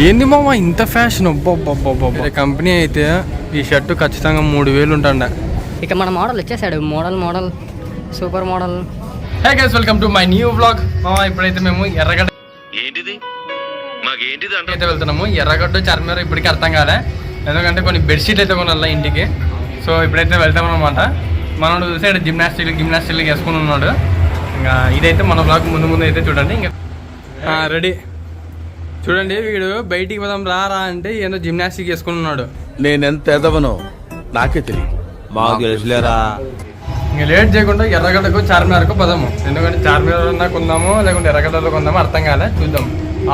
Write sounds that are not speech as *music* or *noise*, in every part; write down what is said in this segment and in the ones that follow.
ఏంది మామ ఇంత ఫ్యాషన్ అబ్బా కంపెనీ అయితే ఈ షర్ట్ ఖచ్చితంగా మూడు వేలు ఉంటుండ. ఇక మన మోడల్ వచ్చేసాడు model model super model. Hey guys welcome to my new vlog మామ ఇప్పుడైతే మేము ఎర్రగడ్డ ఏంటిది? మాకేంటిది అంట అయితే వెళ్తున్నాము. ఎర్రగడ్డ చర్మేర ఇప్పటికీ అర్థం కాలే. ఎందుకంటే కొన్ని బెడ్షీట్లు అయితే కొనాలి ఇంటికి. సో ఇప్పుడైతే వెళ్తాం అనమాట మనోడు చూసే జిమ్నాస్టిక్ జిమ్నాస్టిక్ వేసుకుని ఉన్నాడు. ఇంకా ఇదైతే మన బ్లాగ్ ముందు ముందు అయితే చూడండి. ఇంకా రెడీ చూడండి వీడు బయటికి పోదాం రా రా అంటే ఏదో జిమ్నాస్టిక్ వేసుకుని ఉన్నాడు. నేనెంత ఎదవనో నాకే తెలియదు. మాకు తెలుసులేరా? ఇంకా లేట్ చేయకుండా ఎర్రగడ్డకు చార్మినార్కు పదము. ఎందుకంటే చార్మినార్ కొందాము లేకుంటే ఎర్రగడ్డలో కొందాము అర్థం కాలే చూద్దాం.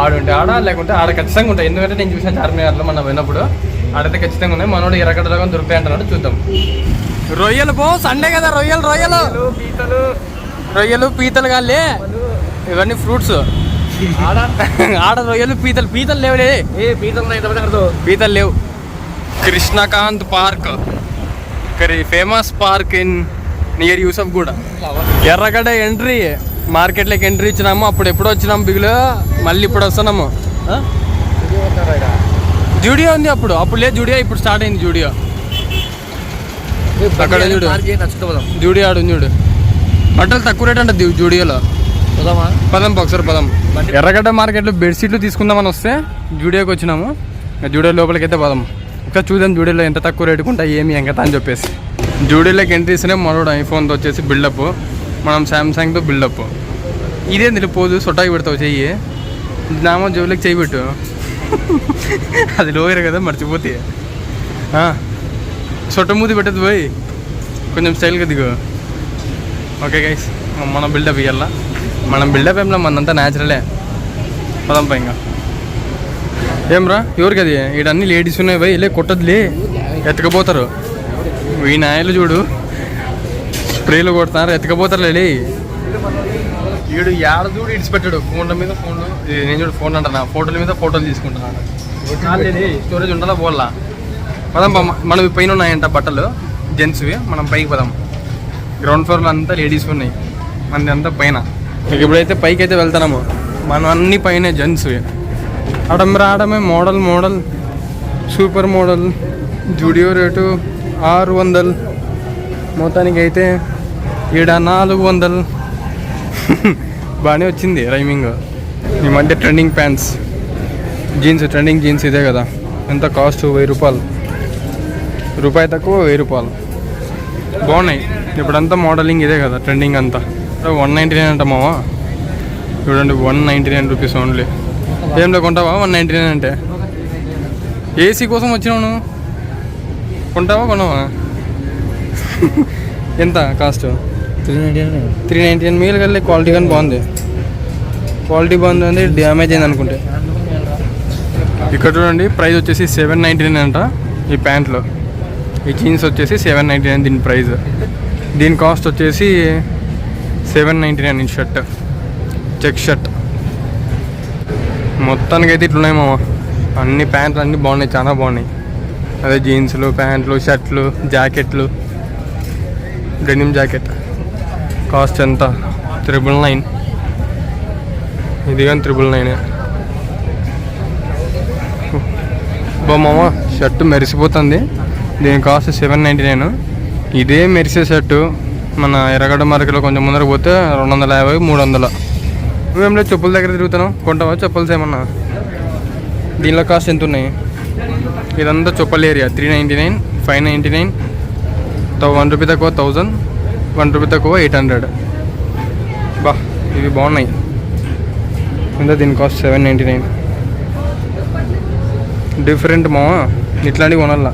ఆడుంటే ఆడ లేకుంటే ఆడ ఖచ్చితంగా ఉంటాయి. ఎందుకంటే నేను చూసాను చార్మినార్లో మనం పోయినప్పుడు ఆడైతే ఖచ్చితంగా ఉన్నాయి. మనోడు ఎర్రగడ్డలో కానీ దొరుకుతాయి అంటున్నాడు చూద్దాం. రొయ్యలు పో సండే కదా రొయ్యలు రొయ్యలు. పీతలు. రొయ్యలు పీతలు కాలే. ఇవన్నీ ఫ్రూట్స్ ఆడ రొయ్యలు పీతలు పీతలు లేవులే ఏ పీతలు పీతలు లేవు. Krishnakanth park. Famous park in near Yousuf కూడా ఎర్రగడ్డ ఎంట్రీ మార్కెట్లోకి ఎంట్రీ ఇచ్చినాము. అప్పుడు ఎప్పుడు వచ్చినాము బిగులు. మళ్ళీ ఇప్పుడు వస్తున్నాము. జూడియో ఉంది అప్పుడు. అప్పుడు లేదు జూడియో ఇప్పుడు స్టార్ట్ అయింది జూడియో. అక్కడ చూడు. జూడియో. ఆడు చూడు. బట్టలు తక్కువ రేట్ అంట జూడియోలో. పోదామా? పదం ఒకసారి పదం. ఎర్రగడ్డ మార్కెట్లో బెడ్షీట్లు తీసుకుందామని వస్తే జూడియోకి వచ్చినాము. జూడియో లోపలికి అయితే పోదాం. ఇంకా చూద్దాం జూడియోలో ఎంత తక్కువ రేటుకు ఉంటాయి ఏమి ఎంకత అని చెప్పేసి. జూడియోలోకి ఎంట్రీ ఇస్తేనే మనోడు ఐఫోన్తో వచ్చేసి బిల్డప్ మనం శాంసంగ్తో బిల్డప్ ఇదే? నిలిపోదు సొట్టాకి పెడతావు చెయ్యి. నామో జోబులోకి చెయ్యి పెట్టు. అది లోయరు కదా మర్చిపోతే. సొట్ట మూతి పెట్టదు పోయి. కొంచెం స్టైల్గా దిగు. ఓకే గైస్ మనం బిల్డప్ ఇవ్వాల మనం బిల్డప్ ఏంలో మనంతా న్యాచురలే పదం పై ఇంకా. ఏం రా ఎవరికి అది? ఈడన్నీ లేడీస్ ఉన్నాయి పోయి లే కొట్టదులే ఎత్తకపోతారు. ఈ నాయలు చూడు. స్ప్రేలు కొడుతున్నారు ఎత్తకపోతారు లే. వీడు ఏడ చూడు ఇడిచిపెట్టాడు ఫోన్ల మీద ఫోన్లు నేను చూడు ఫోన్ అంటున్నా ఫోటోల మీద ఫోటోలు తీసుకుంటున్నాను స్టోరేజ్ ఉండాలా పోల్లా పదం మనం పైన ఉన్నాయంట బట్టలు జెంట్స్వి మనం పైకి పదాం. గ్రౌండ్ ఫ్లోర్లో అంతా లేడీస్ ఉన్నాయి. మనది అంతా పైన. ఇప్పుడైతే పైకి అయితే వెళ్తున్నాము. మనం అన్ని పైన జెంట్స్ ఆడమే రావడమే model model super model Zudio rate ఆరు వందలు. మొత్తానికి అయితే ఈడ నాలుగు వందలు. *laughs* బాగానే వచ్చింది రైమింగ్. ఈ మధ్య trending pants. Jeans trending jeans ఇదే కదా. ఎంత కాస్ట్? వెయ్యి రూపాయలు. రూపాయి తక్కువ వెయ్యి రూపాయలు. బాగున్నాయి. ఇప్పుడంతా మోడలింగ్ ఇదే కదా ట్రెండింగ్ అంతా. వన్ నైంటీ నైన్ అంట మావా? చూడండి one ninety nine rupees only ఏంలో కొంటావా? వన్ నైంటీ నైన్ అంటే ఏసీ కోసం వచ్చినావు నువ్వు? కొంటావా కొనవా? *laughs* ఎంత కాస్ట్ త్రీ నైంటీ నైన్ మీలు కలిగి క్వాలిటీ కానీ బాగుంది. క్వాలిటీ బాగుంది అంటే డ్యామేజ్ అయింది అనుకుంటే. ఇక్కడ చూడండి ప్రైస్ వచ్చేసి సెవెన్ నైంటీ నైన్ అంట ఈ ప్యాంట్లో. ఈ జీన్స్ వచ్చేసి సెవెన్ నైంటీ నైన్ దీని ప్రైస్ దీని కాస్ట్ వచ్చేసి సెవెన్ నైంటీ నైన్ ఈ షర్ట్. Check shirt. మొత్తానికి అయితే ఇట్లున్నాయి మామ. అన్ని ప్యాంట్లు అన్నీ బాగున్నాయి చాలా బాగున్నాయి. అదే జీన్స్లు ప్యాంట్లు షర్ట్లు జాకెట్లు. Denim jacket. కాస్ట్ ఎంత? Triple nine. ఇది కానీ త్రిబుల్ నైన్. బా మామ షర్ట్ మెరిసిపోతుంది. దీని కాస్ట్ సెవెన్ నైంటీ నైన్. ఇదే మెరిసే షర్టు. మన ఎర్రగడ్డ మార్కెట్లో కొంచెం ముందరకు పోతే రెండు వందల యాభై మూడు వందల నువ్వేం లేదు చెప్పుల దగ్గర తిరుగుతున్నావు. కొంటావా? చెప్పులు ఏమన్నా? దీనిలో కాస్ట్ ఎంత ఉన్నాయి ఇదంతా చెప్పుల area. Three ninety nine five ninety nine. One rupee తక్కువ థౌజండ్. వన్ రూపీ తక్కువ ఎయిట్ హండ్రెడ్. బా ఇవి బాగున్నాయి. ఎంత దీని cost seven ninety nine. Different మావా? ఇట్లాంటివి కొనాలా?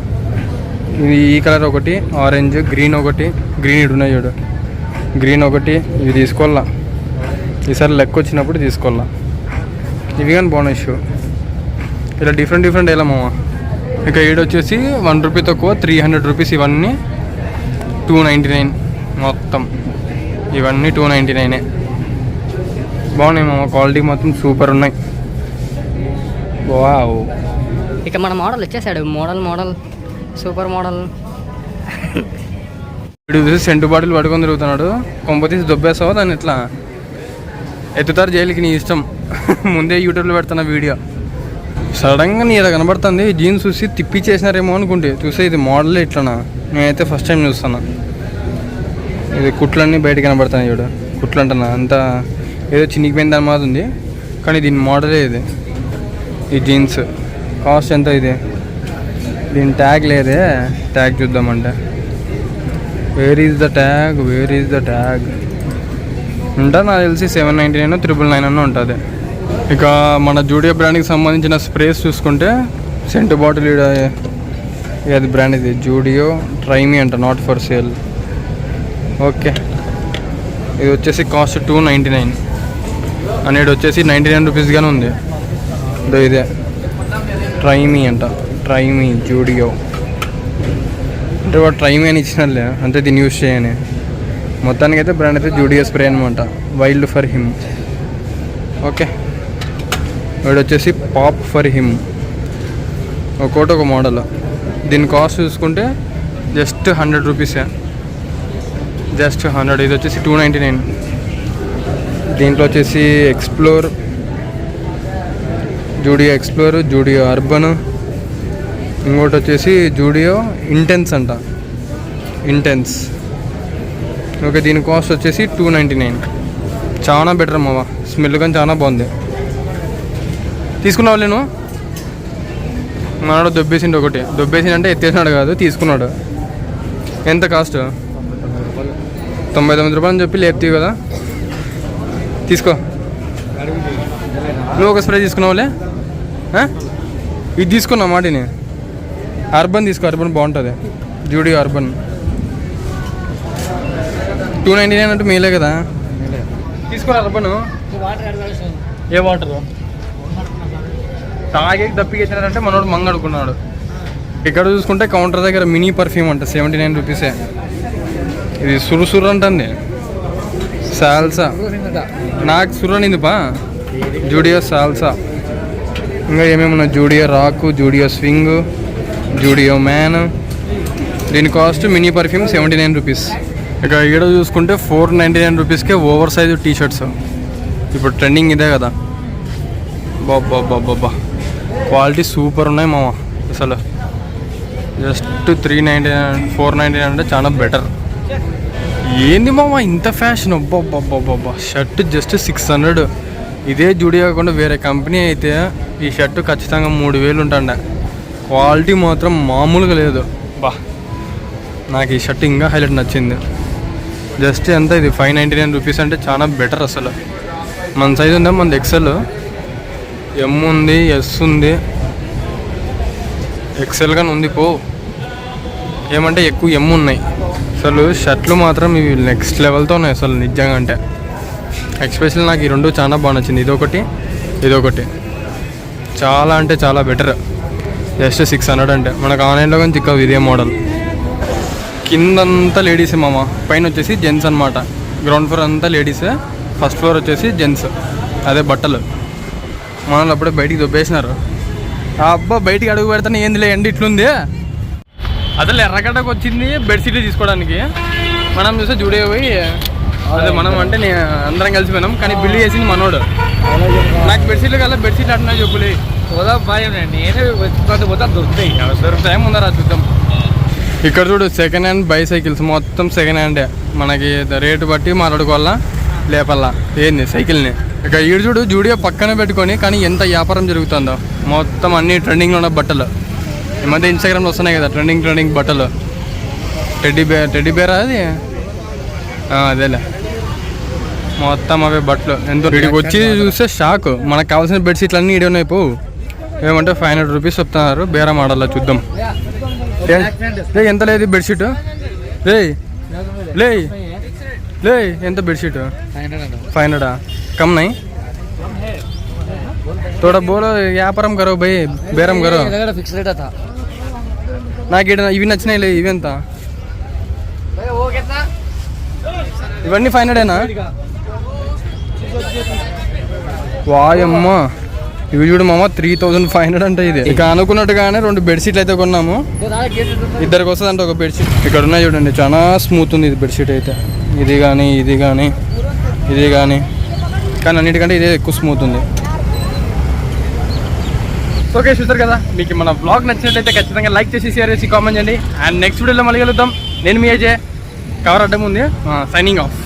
ఈ కలర్ ఒకటి ఆరెంజ్ గ్రీన్ ఒకటి గ్రీన్ ఇటు ఉన్నాయి చూడు. గ్రీన్ ఒకటి ఇవి తీసుకోవాలా? ఈసారి లెక్క వచ్చినప్పుడు తీసుకోవాలా? ఇవి కానీ బాగున్నాయి షూ ఇలా డిఫరెంట్ డిఫరెంట్ వెళ్ళామమ్మా ఇక ఈడ వచ్చేసి వన్ రూపీ తక్కువ త్రీ హండ్రెడ్ రూపీస్ ఇవన్నీ టూ నైంటీ నైన్ మొత్తం. ఇవన్నీ టూ నైంటీ నైనే బాగున్నాయి మామ క్వాలిటీ మొత్తం సూపర్ ఉన్నాయి. వావ్ ఇక మన మోడల్ వచ్చేసాడు మోడల్ మోడల్ సూపర్ మోడల్. వీడు చూసి సెంటు బాటిల్ పడుకొని తిరుగుతున్నాడు. కొంప తీసి దాన్ని ఇట్లా ఎత్తుతారు జైలుకి నీ ఇష్టం. ముందే యూట్యూబ్లో పెడుతున్న వీడియో. సడన్గా నీ ఇలా కనబడుతుంది జీన్స్ చూసి తిప్పిచ్చేసినారేమో అనుకుంటే. చూసే ఇది మోడల్ ఇట్లనా? నేనైతే ఫస్ట్ టైం చూస్తాను ఇది కుట్లన్నీ బయట కనబడుతున్నాయి చూడు. కుట్లు అంటున్నా. అంతా ఏదో చినిగిపోయిన దాని మాది ఉంది. కానీ దీని మోడలే ఇది. ఈ జీన్స్. కాస్ట్ ఎంత ఇది? దీని ట్యాగ్ లేదే. ట్యాగ్ చూద్దామంటే. Where is the tag where is the tag ఉంటా నాకు తెలిసి seven ninety nine triple nine అన్న ఉంటుంది. ఇక మన జూడియో బ్రాండ్కి సంబంధించిన స్ప్రేస్ చూసుకుంటే సెంటు బాటిల్ అది బ్రాండ్ ఇది? జూడియో ట్రైమీ అంట నాట్ ఫర్ సేల్ ఓకే. ఇది వచ్చేసి కాస్ట్ టూ నైంటీ నైన్ అనేది వచ్చేసి నైంటీ నైన్ రూపీస్గానే ఉంది. ఇదో ఇదే. ట్రైమీ అంట. ట్రైమీ జూడియో. అంటే వాడు ట్రైమీ అని ఇచ్చినట్లే అంతే దీన్ని యూస్ చేయని. మొత్తానికి అయితే బ్రాండ్ అయితే జూడియో స్ప్రే అనమాట వైల్డ్ ఫర్ హిమ్. ఓకే. వాడు వచ్చేసి పాప్ ఫర్ హిమ్. ఒక్కోటి ఒక మోడల్. దీని కాస్ట్ చూసుకుంటే జస్ట్ హండ్రెడ్ రూపీసే. జస్ట్ హండ్రెడ్ ఇది వచ్చేసి టూ నైంటీ నైన్. దీంట్లో వచ్చేసి explore Zudio explore Zudio urban ఇంకోటి వచ్చేసి జూడియో ఇంటెన్స్ అంట. ఇంటెన్స్. ఓకే దీని కాస్ట్ వచ్చేసి టూ నైంటీ నైన్. చాలా బెటర్ మావ. స్మెల్ కానీ చాలా బాగుంది. తీసుకున్నావు నేను మనోడు దొబ్బేసిండు ఒకటి. దొబ్బేసిండు అంటే ఎత్తేసినాడు కాదు తీసుకున్నాడు. ఎంత కాస్ట్? తొంభై తొమ్మిది రూపాయలు అని చెప్పి లేపుతావు కదా. తీసుకో. నువ్వు ఒక స్ప్రే తీసుకున్నావులే? ఇది తీసుకున్నా మాటిని? అర్బన్ తీసుకో అర్బన్ బాగుంటుంది. జూడి అర్బన్. టూ నైంటీ నైన్ అంటే మేలే కదా. తీసుకో అర్బన్. ఏ వాటర్? తాగే దప్పికెత్తినారంటే మనోడు మంగ అడుకున్నాడు ఇక్కడ చూసుకుంటే కౌంటర్ దగ్గర మినీ పర్ఫ్యూమ్ అంట సెవెంటీ నైన్ రూపీసే. ఇది సురు సురు అంటుంది. సాల్సా. నాకు సురనిందిపా అనింది పా జూడియో సాల్సా. ఇంకా ఏమేమి ఉన్నాయి జూడియో రాకు జూడియో స్వింగ్. జూడియో మ్యాన్. దీని cost mini perfume seventy nine rupees. ఇక ఈడ చూసుకుంటే ఫోర్ నైంటీ నైన్ రూపీస్కే ఓవర్ సైజ్ టీ షర్ట్స్ ఇప్పుడు ట్రెండింగ్ ఇదే కదా. బాబా బాబా క్వాలిటీ సూపర్ ఉన్నాయి మామ. అసలు just three ninety nine four ninety nine అంటే చాలా బెటర్. ఏంది మామ ఇంత ఫ్యాషన్ అబ్బాబ్బాబ్బాబ్బా షర్ట్ జస్ట్ సిక్స్ హండ్రెడ్. ఇదే జూడి కాకుండా వేరే కంపెనీ అయితే ఈ షర్ట్ ఖచ్చితంగా మూడు వేలు ఉంటుండే. క్వాలిటీ మాత్రం మామూలుగా లేదు. బా నాకు ఈ షర్ట్ ఇంకా హైలైట్ నచ్చింది. జస్ట్ ఎంత ఇది ఫైవ్ నైంటీ నైన్ రూపీస్ అంటే చాలా బెటర్ అసలు. మన సైజ్ ఉందా? మన ఎక్సెల్ ఎమ్ ఉంది ఎస్ ఉంది. ఎక్సెల్ కానీ ఉంది పో. ఏమంటే ఎక్కువ ఎమ్ ఉన్నాయి. అసలు షర్ట్లు మాత్రం ఇవి నెక్స్ట్ లెవెల్తో ఉన్నాయి అసలు నిజంగా అంటే. ఎక్స్పెషల్ నాకు ఈ రెండు చాలా బాగా నచ్చింది. ఇదొకటి ఇదొకటి. చాలా అంటే చాలా బెటర్. జస్ట్ సిక్స్ హండ్రెడ్ అంటే. మనకు ఆన్లైన్లో కొంచెం చిక్కవు ఇదే మోడల్ కిందంతా లేడీసే మామ. పైన వచ్చేసి జెంట్స్ అనమాట గ్రౌండ్ ఫ్లోర్ అంతా లేడీసే ఫస్ట్ ఫ్లోర్ వచ్చేసి జెంట్స్ అదే బట్టలు. మనల్ని అప్పుడే బయటికి దొబ్బేసినారు. అబ్బా బయటికి అడుగు పెడతాను ఏంది లేండి ఇట్లుంది. అసలు ఎర్రగడ్డకు వచ్చింది బెడ్షీట్లు తీసుకోవడానికి. మనం చూస్తే జూడే పోయి అదే మనం అంటే నేను అందరం కలిసిపోయినాం. కానీ బిల్లు చేసింది మనోడు. నాకు బెడ్షీట్లు కల్లా బెడ్షీట్లు అంటున్నా చెప్పులే పోదా భయం నేనే వెతుకుతాను పోతా దొరుకుతాయి. టైం ఉందా చూద్దాం. ఇక్కడ చూడు సెకండ్ హ్యాండ్ బైసైకిల్స్ మొత్తం సెకండ్ హ్యాండే మనకి రేటు బట్టి మాట్లాడుకోవాలా? లేపల్లా. ఏంది సైకిల్ని ఇక ఈడు చూడు జూడియో పక్కన పెట్టుకొని కానీ ఎంత వ్యాపారం జరుగుతుందో. మొత్తం అన్ని ట్రెండింగ్లో ఉన్న బట్టలు. ఈ మధ్య ఇన్స్టాగ్రామ్లో వస్తున్నాయి కదా ట్రెండింగ్ ట్రెండింగ్ బట్టలు. టెడ్డీ బేర్ టెడ్డీ బేరా అది? అదేలే. మొత్తం అవే బట్టలు. ఎంతో వీడికి వచ్చి చూస్తే షాక్ మనకు కావాల్సిన బెడ్షీట్లు అన్నీ ఇడే ఉన్నాయి పోవు ఏమంటే ఫైవ్ హండ్రెడ్ రూపీస్ చెప్తున్నారు. బేరం ఆడాలా చూద్దాం. రే ఎంత లేదు బెడ్షీట్ రే లే లే ఎంత బెడ్షీట్ ఫైవ్ హండ్రెడా కమ్ నై తోడ బోలో వ్యాపారం గారు భయ్ బేరం గారు నాకు రేట్ ఇవి నచ్చినాయి లే ఇవి ఎంత? ఇవన్నీ ఫైవ్ హండ్రెడేనా వాయమ్మా. ఇవి చూడు మామ త్రీ థౌజండ్ ఫైవ్ హండ్రెడ్ అంటే ఇది. ఇక అనుకున్నట్టుగానే రెండు బెడ్షీట్లు అయితే కొన్నాము. ఇద్దరికి వస్తుంది అంటే ఒక బెడ్షీట్ ఇక్కడ ఉన్నాయి చూడండి చాలా స్మూత్ ఉంది ఇది బెడ్షీట్ అయితే. ఇది కానీ ఇది కానీ ఇది కానీ కానీ అన్నిటికంటే ఇదే ఎక్కువ స్మూత్ ఉంది. ఓకే చూస్తారు కదా? మీకు మన బ్లాగ్ నచ్చినట్లయితే ఖచ్చితంగా లైక్ చేసి షేర్ చేసి కామెంట్ చేయండి. అండ్ నెక్స్ట్ వీడియోలో మళ్ళీ కలుద్దాం. నేను మీ ఏజే కవర్ అడ్డం ఉంది. Signing off